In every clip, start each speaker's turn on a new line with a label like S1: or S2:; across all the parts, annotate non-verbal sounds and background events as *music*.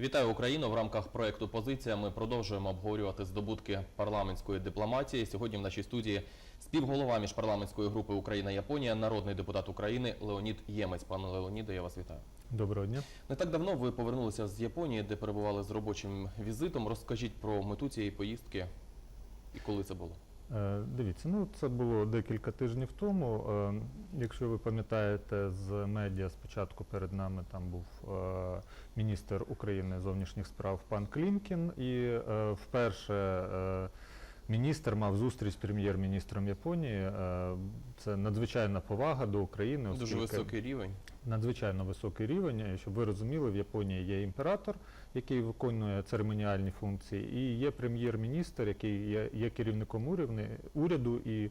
S1: Вітаю Україну! В рамках проекту Позиція ми продовжуємо обговорювати здобутки парламентської дипломатії. Сьогодні в нашій студії співголова міжпарламентської групи Україна-Японія, народний депутат України Леонід Ємець. Пане Леоніде, я вас вітаю.
S2: Доброго дня.
S1: Не так давно ви повернулися з Японії, де перебували з робочим візитом. Розкажіть про мету цієї поїздки і коли це було.
S2: Е, Дивіться, ну це було декілька тижнів тому. Е, Якщо ви пам'ятаєте, з медіа спочатку перед нами там був е, міністр України зовнішніх справ пан Клімкін, і вперше міністр мав зустріч з прем'єр-міністром Японії. Це надзвичайна повага до України,
S1: Дуже високий рівень.
S2: Надзвичайно високий рівень. Щоб ви розуміли, в Японії є імператор, який виконує церемоніальні функції, і є прем'єр-міністр, який є, є керівником уряду, уряду і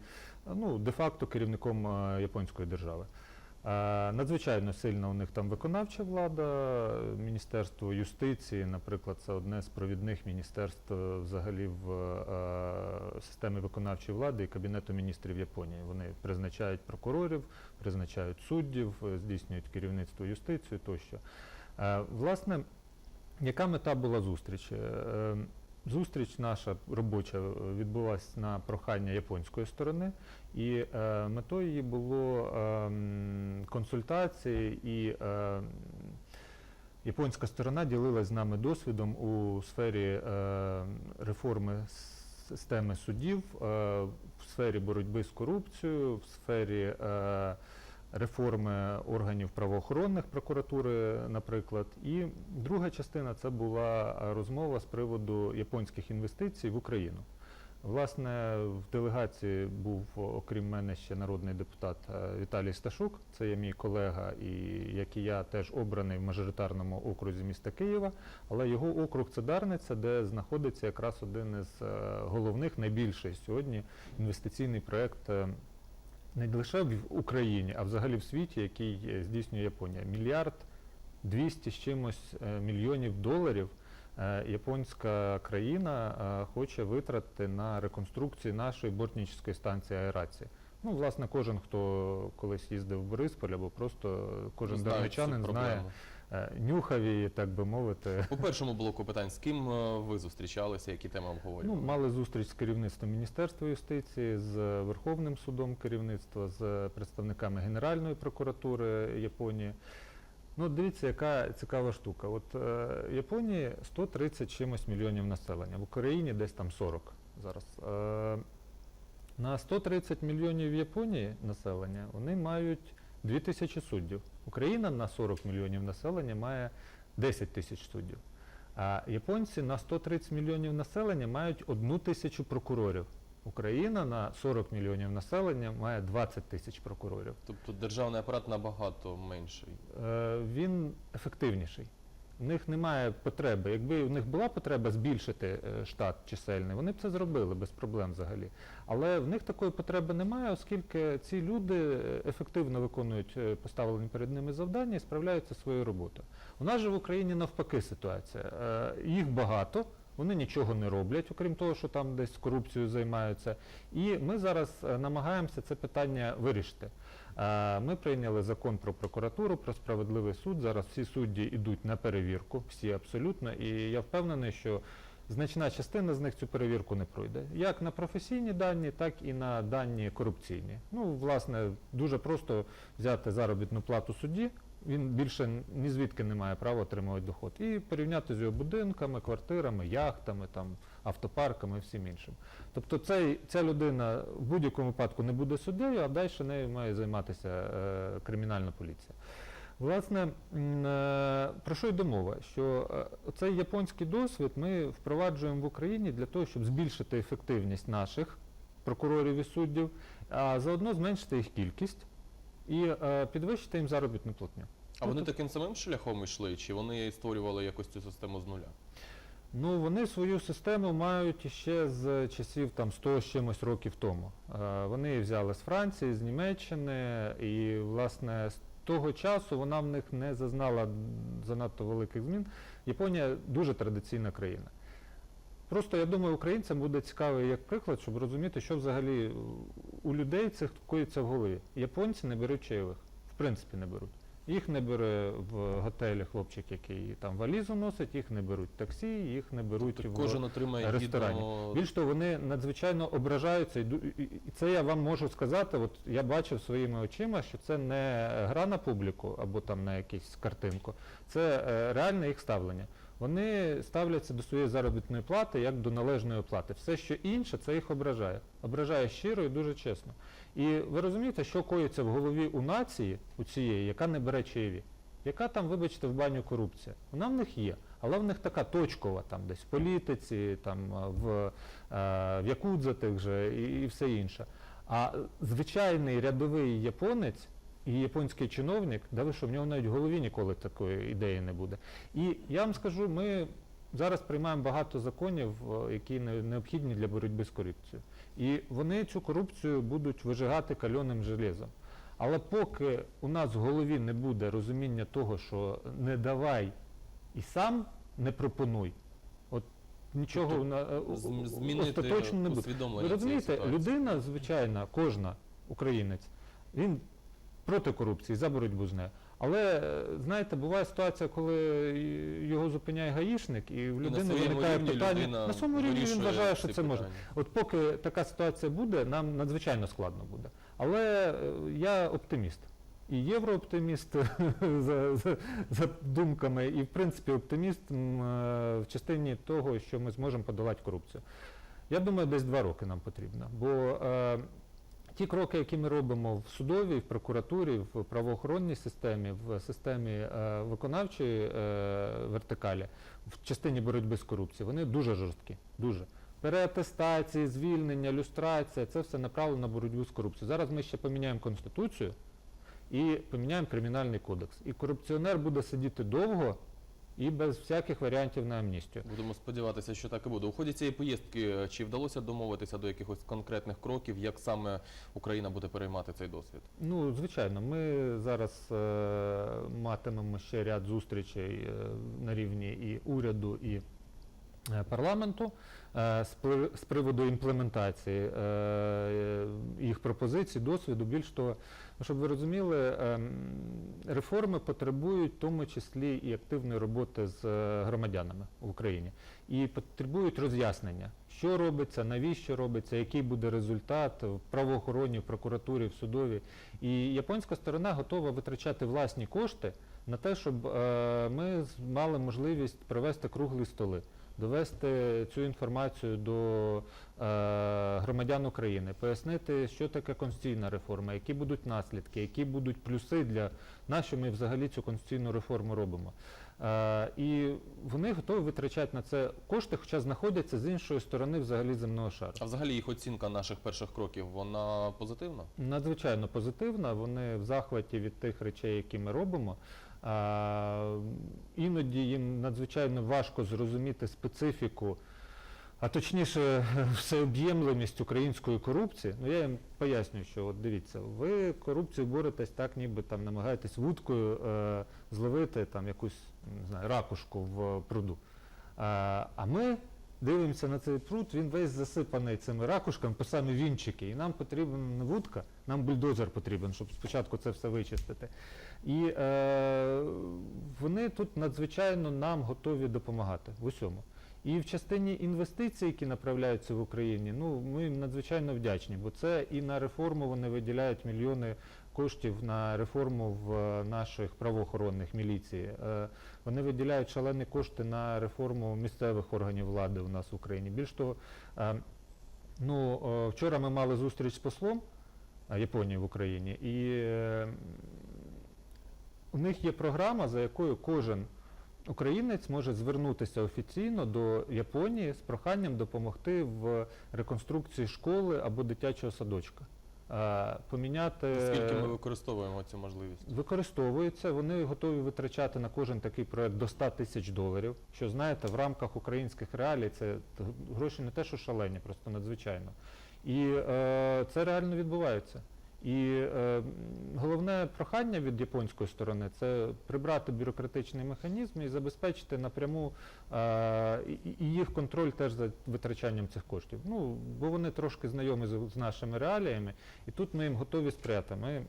S2: ну, де-факто керівником е, японської держави. Е, Надзвичайно сильна у них там виконавча влада, Міністерство юстиції, наприклад, це одне з провідних міністерств е, взагалі в е, системі виконавчої влади і Кабінету міністрів Японії. Вони призначають прокурорів, призначають суддів, здійснюють керівництво юстицію тощо. Власне, яка мета була зустрічі? Е, Зустріч наша робоча е, відбулася на прохання японської сторони, і е, метою її було ем, консультації, і е, японська сторона ділилась з нами досвідом у сфері е, реформи системи судів, е, в сфері боротьби з корупцією, в сфері е, реформи органів правоохоронних прокуратури, наприклад. І друга частина це була розмова з приводу японських інвестицій в Україну. Власне, в делегації був, окрім мене, ще народний депутат е, Віталій Сташук. Це є мій колега, і як і я теж обраний в мажоритарному окрузі міста Києва. Але його округ це Дарниця, де знаходиться якраз один із е, головних, найбільший сьогодні інвестиційний проєкт е, не лише в Україні, а взагалі в світі, який е, здійснює Японія. Мільярд 200 з чимось е, мільйонів доларів е, японська країна хоче витратити на реконструкцію нашої бортнічної станції аерації. Ну, власне, кожен, хто колись їздив в Борисполь, або просто кожен
S1: Знає цю
S2: знає. Е, нюхав її, так би мовити.
S1: У першому блоку питань з ким е, ви зустрічалися, які теми
S2: Ну,
S1: обговорювали?
S2: мали зустріч з керівництвом Міністерства юстиції, з Верховним судом керівництва, з представниками Генеральної прокуратури Японії. Ну, дивіться, яка цікава штука. От е, в Японії 130 чимось мільйонів населення, в Україні десь там 40 зараз. Е, на 130 мільйонів в Японії населення вони мають 2 тисячі суддів. Україна на 40 мільйонів населення має 10 тисяч суддів. А японці на 130 мільйонів населення мають одну тисячу прокурорів. Україна на 40 мільйонів населення має 20 тисяч прокурорів.
S1: Тобто державний апарат набагато менший.
S2: Е, він ефективніший. У них немає потреби. Якби в них була потреба збільшити е, штат чисельний, вони б це зробили без проблем взагалі. Але в них такої потреби немає, оскільки ці люди е, ефективно виконують е, поставлені перед ними завдання і справляються своєю роботою. У нас же в Україні навпаки ситуація. Їх багато. Вони нічого не роблять, окрім того, що там десь корупцією займаються. І ми зараз е, намагаємося це питання вирішити. Е, Ми прийняли закон про прокуратуру, про справедливий суд. Зараз всі судді йдуть на перевірку, всі абсолютно. І я впевнений, що значна частина з них цю перевірку не пройде. Як на професійні дані, так і на дані корупційні. Ну, власне, дуже просто взяти заробітну плату судді. Він більше ні звідки не має права отримувати доход. І порівняти з його будинками, квартирами, яхтами, там, автопарками і всім іншим. Тобто цей, ця людина в будь-якому випадку не буде суддею, а далі нею має займатися е, кримінальна поліція. Власне, е, про що йде мова? Що е, цей японський досвід ми впроваджуємо в Україні для того, щоб збільшити ефективність наших прокурорів і суддів, а заодно зменшити їх кількість і е, підвищити їм заробітну платню.
S1: А вони
S2: Тобто-
S1: таким самим шляхом йшли, чи вони створювали якось цю систему з нуля?
S2: Ну, вони свою систему мають ще з часів там 100 з чимось років тому. Е, Вони її взяли з Франції, з Німеччини, і власне з того часу вона в них не зазнала занадто великих змін. Японія дуже традиційна країна. Просто я думаю, українцям буде цікавий як приклад, щоб розуміти, що взагалі у людей це коїться в голові. Японці не беруть чайових, в принципі не беруть. Їх не бере в готелі хлопчик, який там валізу носить, їх не беруть таксі, їх не беруть
S1: Тобто
S2: в
S1: кожен отримає
S2: ресторані.
S1: гідну...
S2: більш того, вони надзвичайно ображаються. І це я вам можу сказати. От я бачив своїми очима, що це не гра на публіку або там на якусь картинку. Це е, реальне їх ставлення. Вони ставляться до своєї заробітної плати як до належної оплати. Все, що інше, це їх ображає. Ображає щиро і дуже чесно. І ви розумієте, що коїться в голові у нації, у цієї, яка не бере чаєві? Яка там, вибачте, в баню корупція? Вона в них є, але в них така точкова, там десь в політиці, там в, е, в якудза тих же і, і все інше. А звичайний рядовий японець і японський чиновник, да ви що, в нього навіть в голові ніколи такої ідеї не буде. І я вам скажу, ми зараз приймаємо багато законів, е, які необхідні для боротьби з корупцією. І вони цю корупцію будуть вижигати кальоним железом. Але поки у нас в голові не буде розуміння того, що не давай і сам не пропонуй, от нічого
S1: Тобто
S2: е,
S1: змінити
S2: остаточно не буде. Ви розумієте, людина звичайна, кожна українець, він проти корупції, за боротьбу з нею. Але е, знаєте, буває ситуація, коли його зупиняє гаїшник, і в
S1: І
S2: людини виникає питання. На своєму рівні він вважає, що це може.
S1: питання.
S2: От поки така ситуація буде, нам надзвичайно складно буде. Але е, я оптиміст. І єврооптиміст *laughs* за, за, за думками, і в принципі оптиміст е, в частині того, що ми зможемо подолати корупцію. Я думаю, десь два роки нам потрібно. Бо ті кроки, які ми робимо в судовій, в прокуратурі, в правоохоронній системі, в системі е, виконавчої е, вертикалі, в частині боротьби з корупцією, вони дуже жорсткі. Дуже. Переатестації, звільнення, люстрація це все направлено на боротьбу з корупцією. Зараз ми ще поміняємо конституцію і поміняємо кримінальний кодекс. І корупціонер буде сидіти довго і без всяких варіантів на амністію.
S1: Будемо сподіватися, що так і буде. У ході цієї поїздки е, чи вдалося домовитися до якихось конкретних кроків, як саме Україна буде переймати цей досвід?
S2: Ну, звичайно, ми зараз е, матимемо ще ряд зустрічей е, на рівні і уряду, і парламенту е, з, приводу імплементації е, е, їх пропозицій, досвіду. Більш того, щоб ви розуміли, ем, реформи потребують в тому числі і активної роботи з е, громадянами в Україні. І потребують роз'яснення, що робиться, навіщо робиться, який буде результат в правоохоронні, в прокуратурі, в судові. І японська сторона готова витрачати власні кошти на те, щоб е, ми мали можливість провести круглі столи, довести цю інформацію до е, громадян України, пояснити, що таке конституційна реформа, які будуть наслідки, які будуть плюси для нас, що ми взагалі цю конституційну реформу робимо. Е, і вони готові витрачати на це кошти, хоча знаходяться з іншої сторони взагалі земного шару.
S1: А взагалі їх оцінка наших перших кроків, вона позитивна?
S2: Надзвичайно позитивна. Вони в захваті від тих речей, які ми робимо. Іноді їм надзвичайно важко зрозуміти специфіку, а точніше, *laughs* всеоб'ємливість української корупції. Ну я їм пояснюю, що от дивіться, ви корупцію боретесь так, ніби там намагаєтесь вудкою е, зловити там якусь не знаю, ракушку в пруду. А, а ми дивимося на цей пруд, він весь засипаний цими ракушками по самі вінчики. І нам потрібен не вудка, нам бульдозер потрібен, щоб спочатку це все вичистити. І е, вони тут надзвичайно нам готові допомагати в усьому. І в частині інвестицій, які направляються в Україні, ну ми їм надзвичайно вдячні, бо це і на реформу вони виділяють мільйони коштів на реформу в е, наших правоохоронних міліції. Вони виділяють шалені кошти на реформу місцевих органів влади у нас в Україні. Більш того, е, ну е, вчора ми мали зустріч з послом е, Японії в Україні, і у них є програма, за якою кожен українець може звернутися офіційно до Японії з проханням допомогти в реконструкції школи або дитячого садочка. Е, Поміняти
S1: Скільки ми використовуємо цю можливість?
S2: використовуються, вони готові витрачати на кожен такий проект до 100 тисяч доларів. Що знаєте, в рамках українських реалій це гроші не те, що шалені, просто надзвичайно. І е, це реально відбувається. І е, головне прохання від японської сторони це прибрати бюрократичний механізм і забезпечити напряму е, і, їх контроль теж за витрачанням цих коштів. Ну, бо вони трошки знайомі з, з нашими реаліями, і тут ми їм готові сприяти. Ми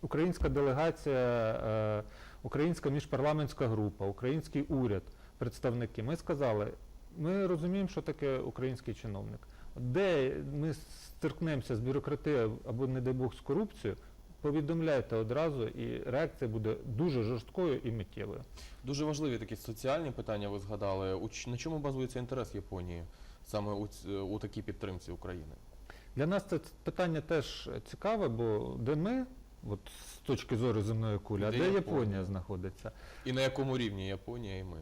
S2: українська делегація, е, українська міжпарламентська група, український уряд, представники, ми сказали, ми розуміємо, що таке український чиновник. Де ми стикнемося з бюрократією або, не дай Бог, з корупцією, повідомляйте одразу, і реакція буде дуже жорсткою і миттєвою.
S1: Дуже важливі такі соціальні питання ви згадали. У На чому базується інтерес Японії саме у, у такій підтримці України?
S2: Для нас це питання теж цікаве, бо де ми, от з точки зору земної кулі, а
S1: Де
S2: де
S1: Японія?
S2: Японія знаходиться?
S1: І на якому рівні Японія і ми?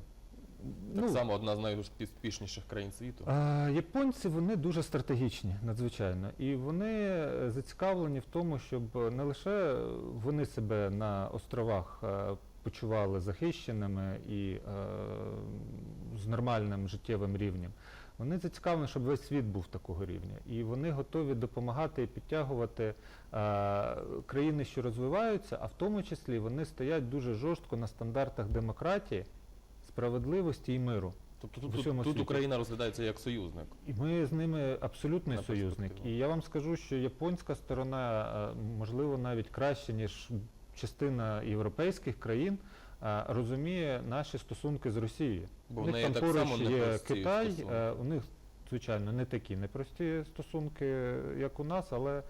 S1: Так само одна з найуспішніших країн світу.
S2: Ну, А, японці вони дуже стратегічні, надзвичайно, і вони е, зацікавлені в тому, щоб не лише вони себе на островах е, почували захищеними і е, з нормальним життєвим рівнем. Вони зацікавлені, щоб весь світ був такого рівня, і вони готові допомагати і підтягувати е, країни, що розвиваються, а в тому числі вони стоять дуже жорстко на стандартах демократії, справедливості і миру.
S1: Тобто тут, тут, тут. Україна розглядається як союзник.
S2: І ми з ними абсолютний
S1: На
S2: союзник. І я вам скажу, що японська сторона, е, можливо, навіть краще, ніж частина європейських країн, е, розуміє наші стосунки з Росією.
S1: Бо
S2: у них там
S1: так
S2: поруч
S1: само
S2: є Китай,
S1: стосунки.
S2: е, у них, звичайно, не такі непрості стосунки, як у нас, але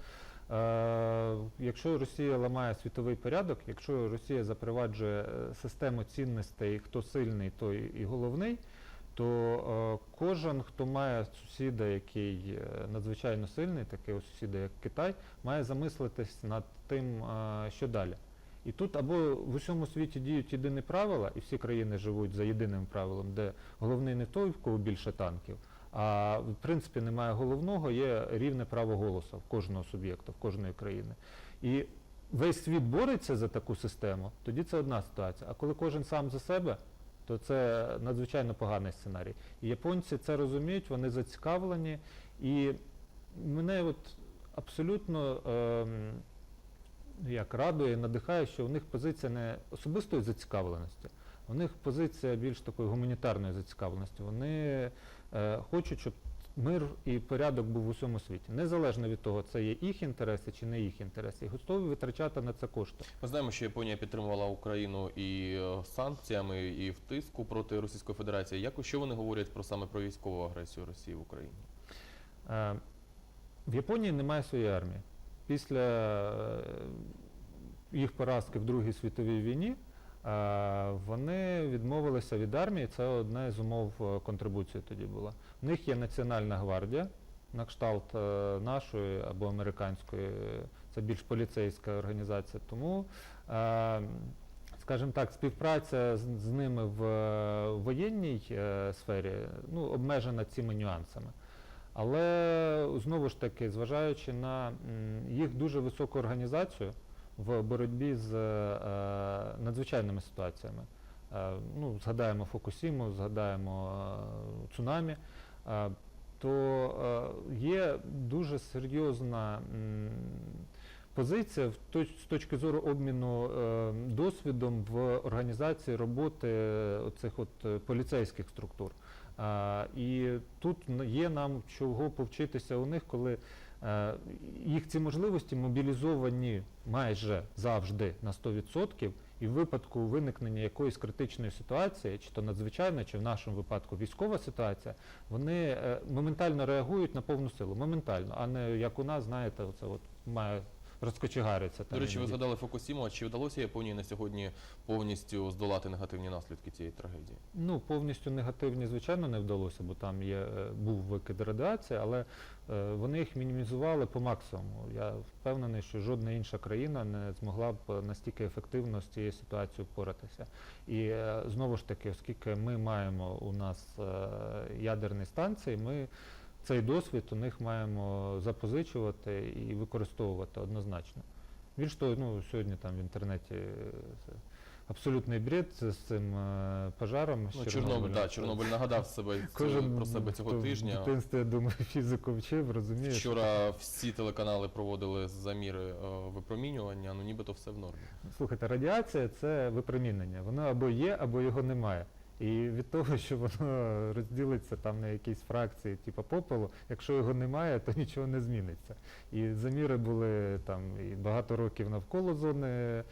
S2: якщо Росія ламає світовий порядок, якщо Росія запроваджує е, систему цінностей, хто сильний, той і головний, то е, кожен, хто має сусіда, який е, надзвичайно сильний, такий сусіда, як Китай, має замислитись над тим, е, що далі. І тут або в усьому світі діють єдині правила, і всі країни живуть за єдиним правилом, де головний не той, в кого більше танків, а в принципі немає головного, є рівне право голосу в кожного суб'єкта, в кожної країни. І весь світ бореться за таку систему, тоді це одна ситуація. А коли кожен сам за себе, то це надзвичайно поганий сценарій. І японці це розуміють, вони зацікавлені. І мене от абсолютно ем, як радує, надихає, що у них позиція не особистої зацікавленості, у них позиція більш такої гуманітарної зацікавленості. Вони е, хочуть, щоб мир і порядок був в усьому світі. Незалежно від того, це є їх інтереси чи не їх інтереси. І готові витрачати на це кошти.
S1: Ми знаємо, що Японія підтримувала Україну і е, санкціями, і в тиску проти Російської Федерації. Як що вони говорять про саме про військову агресію Росії в Україні?
S2: Е, В Японії немає своєї армії. Після е, їх поразки в Другій світовій війні вони відмовилися від армії. Це одна з умов е, контрибуції тоді була. В них є Національна гвардія, на кшталт е, нашої або американської, це більш поліцейська організація. Тому, е, скажімо так, співпраця з, ними в воєнній сфері ну, обмежена цими нюансами. Але знову ж таки, зважаючи на їх дуже високу організацію в боротьбі з е, надзвичайними ситуаціями. Е, ну, згадаємо Фукусіму, згадаємо е, цунамі, е, то е, є дуже серйозна позиція з точки зору обміну е, досвідом в організації роботи цих от е, поліцейських структур. І тут є нам чого повчитися у них, коли е, їх ці можливості мобілізовані майже завжди на 100%, і в випадку виникнення якоїсь критичної ситуації, чи то надзвичайна, чи в нашому випадку військова ситуація, вони е, моментально реагують на повну силу, моментально, а не як у нас, знаєте, оце от має розкочегариться.
S1: До речі, ви згадали Фукусіму. А чи вдалося Японії на сьогодні повністю здолати негативні наслідки цієї трагедії?
S2: Ну, повністю негативні, звичайно, не вдалося, бо там є, е, був викид радіації, але е, вони їх мінімізували по максимуму. Я впевнений, що жодна інша країна не змогла б настільки ефективно з цією ситуацією впоратися. І е, знову ж таки, оскільки ми маємо у нас ядерні станції, ми цей досвід у них маємо запозичувати і використовувати однозначно. Більш того, ну, сьогодні там в інтернеті е, абсолютний бред з цим е, пожаром.
S1: Ну, Чорнобиль, да, Чорнобиль нагадав себе
S2: Кожен
S1: про себе цього
S2: В
S1: тижня.
S2: дитинстві, я думаю, *laughs* фізику вчив, розуміє. що
S1: Вчора всі телеканали проводили заміри е, випромінювання, ну нібито все в нормі.
S2: Слухайте, радіація це випромінення. Воно або є, або його немає. І від того, *laughs* що воно розділиться там на якісь фракції, типу попелу, якщо його немає, то нічого не зміниться. І заміри були там і багато років навколо зони е,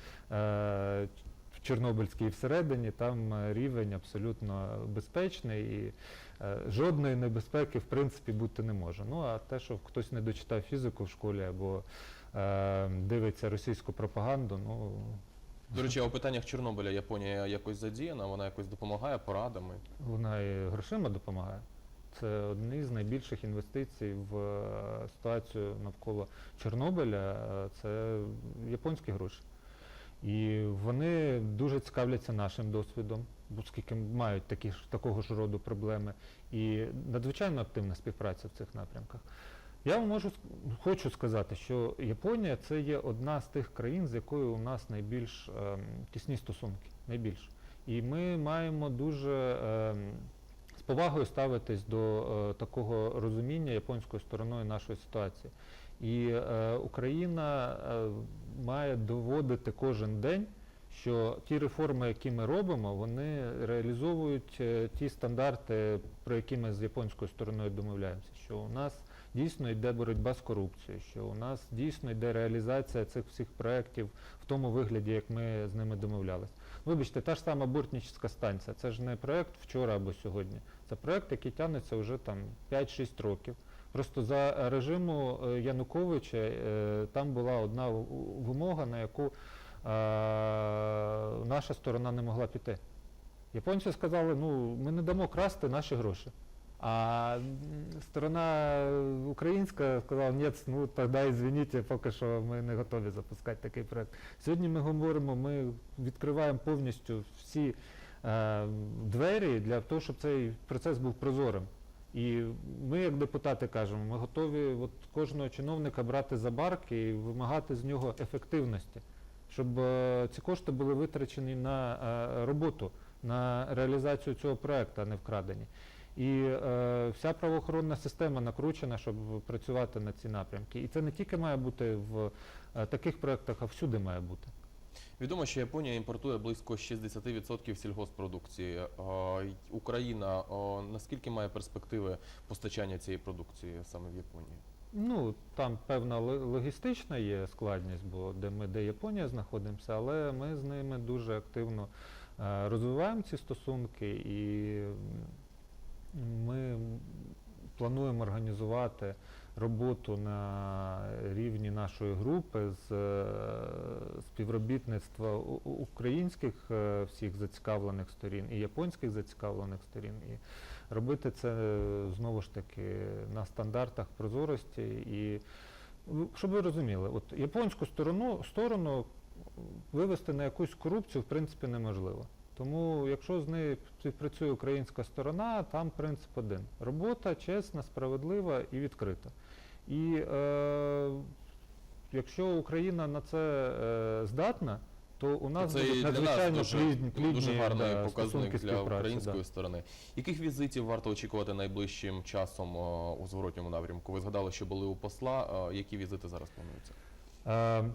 S2: в Чорнобильській і всередині, там е, рівень абсолютно безпечний і е, жодної небезпеки в принципі бути не може. Ну а те, що хтось не дочитав фізику в школі або е, дивиться російську пропаганду, ну
S1: До речі, а у питаннях Чорнобиля Японія якось задіяна, вона якось допомагає порадами.
S2: Вона і грошима допомагає. Це одні з найбільших інвестицій в е, ситуацію навколо Чорнобиля. е, Це японські гроші. І вони дуже цікавляться нашим досвідом, оскільки мають такі ж, такого ж роду проблеми. І надзвичайно активна співпраця в цих напрямках. Я вам можу хочу сказати, що Японія це є одна з тих країн, з якою у нас найбільш ем, тісні стосунки. Найбільш. І ми маємо дуже ем, з повагою ставитись до е, такого розуміння японською стороною нашої ситуації. І е, Україна е, має доводити кожен день, що ті реформи, які ми робимо, вони реалізовують е, ті стандарти, про які ми з японською стороною домовляємося. Що у нас дійсно йде боротьба з корупцією, що у нас дійсно йде реалізація цих всіх проєктів в тому вигляді, як ми з ними домовлялися. Вибачте, та ж сама Бортнічська станція, це ж не проєкт вчора або сьогодні. Це проєкт, який тягнеться вже там 5-6 років. Просто за режиму е, Януковича е, там була одна вимога, на яку е, наша сторона не могла піти. Японці сказали, ну ми не дамо красти наші гроші. А сторона українська сказала, ні, ну тоді извините, поки що ми не готові запускати такий проект. Сьогодні ми говоримо, ми відкриваємо повністю всі е, двері для того, щоб цей процес був прозорим. І ми, як депутати, кажемо, ми готові от кожного чиновника брати за барки і вимагати з нього ефективності, щоб е, ці кошти були витрачені на е, роботу, на реалізацію цього проекту, а не вкрадені. І е, вся правоохоронна система накручена, щоб працювати на ці напрямки. І це не тільки має бути в е, таких проектах, а всюди має бути.
S1: Відомо, що Японія імпортує близько 60% сільгоспродукції. А, й- Україна а, наскільки має перспективи постачання цієї продукції саме в Японії?
S2: Ну, там певна ло- логістична є складність, бо де ми, де Японія знаходимося, але ми з ними дуже активно е, розвиваємо ці стосунки і м, ми плануємо організувати роботу на рівні нашої групи з е, співробітництва українських е, всіх зацікавлених сторін і японських зацікавлених сторін. І робити це е, знову ж таки на стандартах прозорості. І ну, щоб ви розуміли, от японську сторону, сторону вивести на якусь корупцію в принципі неможливо. Тому, якщо з нею співпрацює українська сторона, там принцип один. Робота чесна, справедлива і відкрита. І е, якщо Україна на це е, здатна, то у нас
S1: Це
S2: будуть
S1: і для нас дуже,
S2: плідні, плідні
S1: дуже гарний
S2: да,
S1: показник для української
S2: да.
S1: сторони. Яких візитів варто очікувати найближчим часом а, у зворотньому напрямку? Ви згадали, що були у посла. А, Які візити зараз плануються?
S2: Е,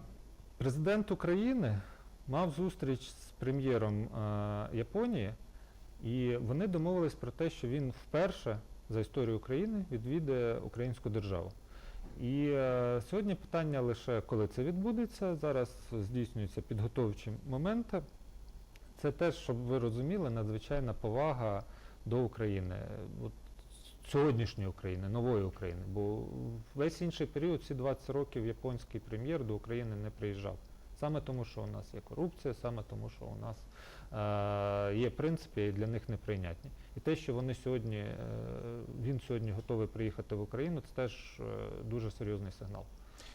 S2: Президент України мав зустріч з прем'єром е, Японії, і вони домовились про те, що він вперше за історію України відвідає українську державу. І е, сьогодні питання лише коли це відбудеться. Зараз здійснюються підготовчі моменти. Це теж, щоб ви розуміли, надзвичайна повага до України. От сьогоднішньої України, нової України. Бо весь інший період, всі 20 років, японський прем'єр до України не приїжджав. Саме тому, що у нас є корупція, саме тому, що у нас е, є принципи і для них неприйнятні. І те, що вони сьогодні, е, він сьогодні готовий приїхати в Україну, це теж е, дуже серйозний сигнал.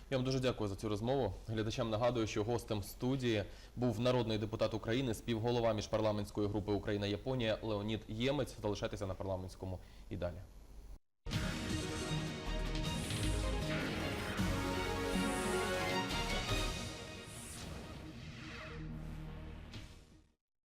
S1: Я вам дуже дякую за цю розмову. Глядачам нагадую, що гостем студії був народний депутат України, співголова міжпарламентської групи Україна-Японія Леонід Ємець. Залишайтеся на парламентському і далі.